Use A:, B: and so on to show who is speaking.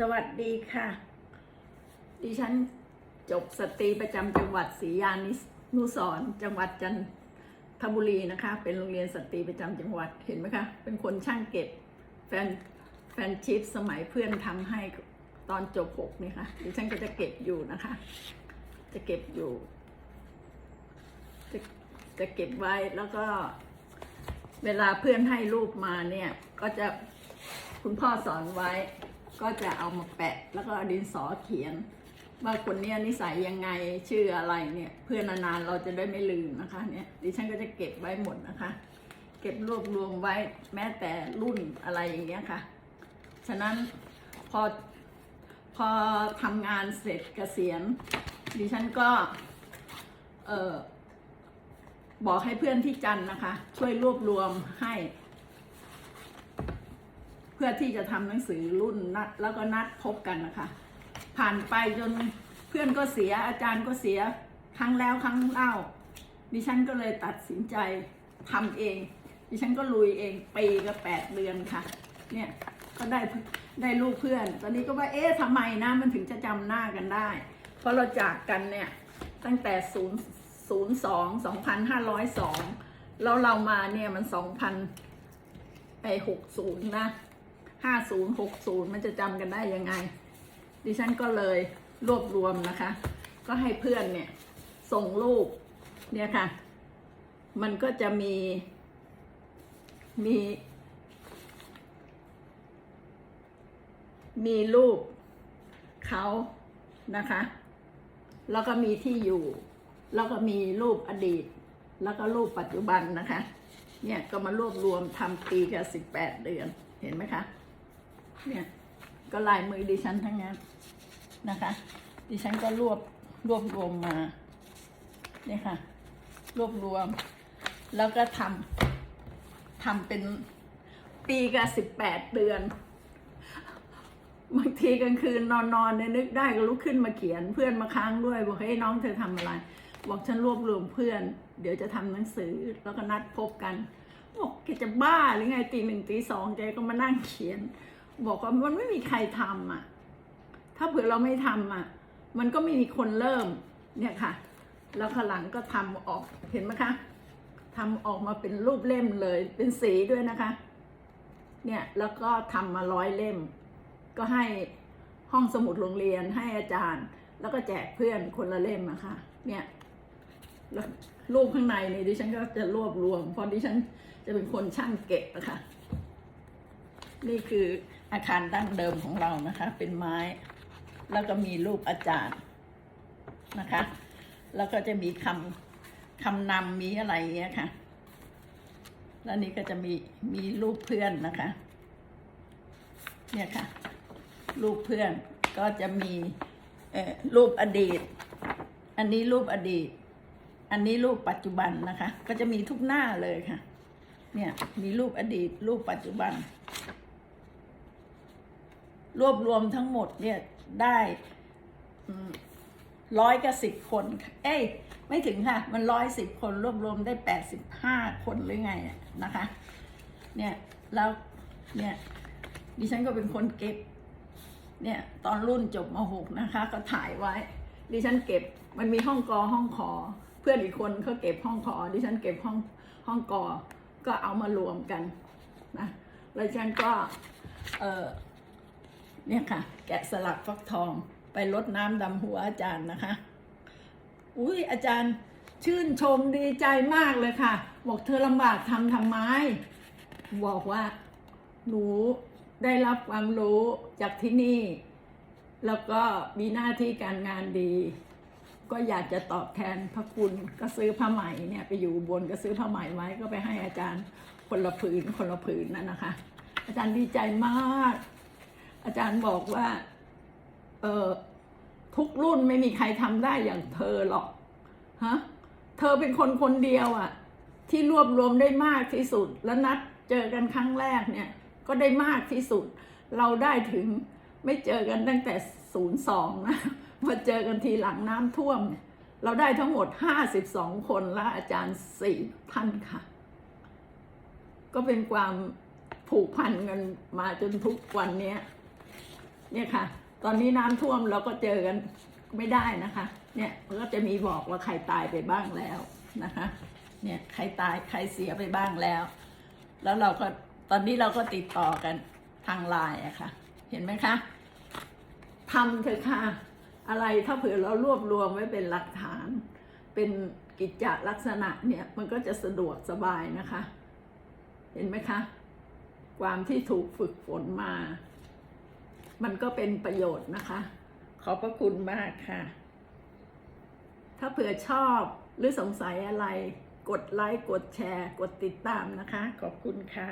A: สวัสดีค่ะ ดิฉันจบสตรีประจำจังหวัดศรียานิสนุสรณ์จังหวัดจันทบุรีนะคะ เป็นโรงเรียนสตรีประจำจังหวัดเห็นไหมคะ เป็นคนช่างเก็บแฟนแฟนชิปสมัยเพื่อนทำให้ตอนจบหกนี่ค่ะดิฉันก็จะเก็บอยู่นะคะ จะเก็บอยู่ จะจะเก็บไว้แล้วก็ เวลาเพื่อนให้รูปมาเนี่ย ก็จะคุณพ่อสอนไว้ ก็จะเอามาแปะ แล้วก็เอาดินสอเขียน ว่าคนเนี้ยนิสัยยังไงชื่ออะไรเนี่ย เพื่อนนานๆเราจะได้ไม่ลืมนะคะเนี่ยดิฉันก็จะเก็บไว้หมดนะคะ เก็บรวบรวมไว้แม้แต่รุ่นอะไรอย่างเงี้ยค่ะ ฉะนั้นพอพอทำงานเสร็จเกษียณดิฉันก็เออบอกให้เพื่อนที่จันนะคะ ช่วยรวบรวมให้ เพื่อที่จะทำหนังสือรุ่นนัดแล้วก็นัดพบกันนะคะ ผ่านไปจนเพื่อนก็เสียอาจารย์ก็เสียครั้งแล้วครั้งเล่า ดิฉันก็เลยตัดสินใจทำเอง ดิฉันก็ลุยเองปีกับแปดเดือนค่ะ เนี่ยก็ได้ได้ลูกเพื่อน ตอนนี้ก็ว่าเอ๊ะทำไมนะมันถึงจะจำหน้ากันได้ เพราะเราจากกันเนี่ยตั้งแต่ศูนย์ศูนย์สองสองพันห้าร้อยสองแล้วเรามาเนี่ยมันสองพันไอหกศูนย์นะ ห้าศูนย์หกศูนย์มันจะจำกันได้ยังไง ดิฉันก็เลยรวบรวมนะคะ ก็ให้เพื่อนเนี่ยส่งรูปเนี่ยค่ะ มันก็จะมีมี มีรูปเขานะคะ แล้วก็มีที่อยู่ แล้วก็มีรูปอดีต แล้วก็รูปปัจจุบันนะคะ เนี่ยก็มารวบรวมทำปีกับสิบแปดเดือน เห็นไหมคะ เนี่ย ก็ลายมือดิฉันทั้งนั้นนะคะ ดิฉันก็รวบรวบรวมมา เนี่ยค่ะ รวบรวม แล้วก็ทำทำเป็นปีกับสิบแปดเดือนบางทีกลางคืนนอนนอนเนี่ยนึกได้ก็ลุกขึ้นมาเขียนเพื่อนมาค้างด้วยบอกให้ยน้องเธอทำอะไร บอกฉันรวบรวมเพื่อน เดี๋ยวจะทำหนังสือแล้วก็นัดพบกันบอกแกจะบ้าหรือไงตีหนึ่งตีสองแกก็มานั่งเขียน บอกว่ามันไม่มีใครทำอะ ถ้าเผื่อเราไม่ทำอะ มันก็ไม่มีคนเริ่ม เนี่ยค่ะ แล้วข้างหลังก็ทำออกเห็นไหมคะทำออกมาเป็นรูปเล่มเลย เป็นสีด้วยนะคะ เนี่ยแล้วก็ทำมาร้อยเล่ม ก็ให้ห้องสมุดโรงเรียนให้อาจารย์ แล้วก็แจกเพื่อนคนละเล่มนะคะ เนี่ยแล้วรูปข้างในเนี่ยดิฉันก็จะรวบรวมเพราะดิฉันจะเป็นคนช่างเก็บนะคะนี่คือ อาคารดั้งเดิมของเรานะคะ เป็นไม้ แล้วก็มีรูปอาจารย์นะคะ แล้วก็จะมีคำคำนำมีอะไรอย่างเงี้ยค่ะ แล้วนี่ก็จะมีมีรูปเพื่อนนะคะ เนี่ยค่ะ รูปเพื่อนก็จะมีเอ่อรูปอดีต อันนี้รูปอดีต อันนี้รูปปัจจุบันนะคะ ก็จะมีทุกหน้าเลยค่ะ เนี่ยมีรูปอดีต รูปปัจจุบัน รวบรวมทั้งหมดเนี่ยได้ร้อยกับสิบคน เอ้ยไม่ถึงค่ะ มันร้อยสิบคนรวบรวมได้แปดสิบห้าคนหรือไงนะคะ เนี่ยแล้วเนี่ยดิฉันก็เป็นคนเก็บ เนี่ยตอนรุ่นจบมหกนะคะ ก็ถ่ายไว้ ดิฉันเก็บมันมีห้องกอห้องขอ เพื่อนอีกคนเขาเก็บห้องขอ ดิฉันเก็บห้องห้องกอก็เอามารวมกันนะแล้วฉันก็เออ เนี่ยค่ะ แกะสลักฟักทองไปลดน้ำดำหัวอาจารย์นะคะ อุ้ยอาจารย์ชื่นชมดีใจมากเลยค่ะ บอกเธอลำบากทำทำไม บอกว่าหนูได้รับความรู้จากที่นี่ แล้วก็มีหน้าที่การงานดี ก็อยากจะตอบแทนพระคุณก็ซื้อผ้าไหมเนี่ยไปอยู่บนก็ซื้อผ้าไหมไว้ก็ไปให้อาจารย์คนละผืนคนละผืนนั่นนะคะ อาจารย์ดีใจมาก อาจารย์บอกว่า เออทุกรุ่นไม่มีใครทำได้อย่างเธอหรอกฮะเธอเป็นคนคนเดียวอะ่ะ ที่รวบรวมได้มากที่สุด แล้วนัดเจอกันครั้งแรกเนี่ย ก็ได้มากที่สุด เราได้ถึงไม่เจอกันตั้งแต่ศูนย์สองนะมาเจอกันทีหลังน้ำท่วม เราได้ทั้งหมดห้าสิบสองคนและอาจารย์สี่ท่านค่ะ ก็เป็นความผูกพันกันมาจนทุกวันนี้ เนี่ยค่ะ ตอนนี้น้ำท่วมเราก็เจอกันไม่ได้นะคะ เนี่ยมันก็จะมีบอกว่าใครตายไปบ้างแล้วนะคะ เนี่ยใครตายใครเสียไปบ้างแล้ว แล้วเราก็ตอนนี้เราก็ติดต่อกันทางไลน์อะค่ะ เห็นไหมคะทำเถอะค่ะ อะไรถ้าเผื่อเรารวบรวมไว้เป็นหลักฐาน เป็นกิจจลักษณะเนี่ยมันก็จะสะดวกสบายนะคะ เห็นไหมคะ ความที่ถูกฝึกฝนมา มันก็เป็นประโยชน์นะคะ ขอบพระคุณมากค่ะ ถ้าเผื่อชอบหรือสงสัยอะไร กดไลค์ กดแชร์ กดติดตามนะคะ ขอบคุณค่ะ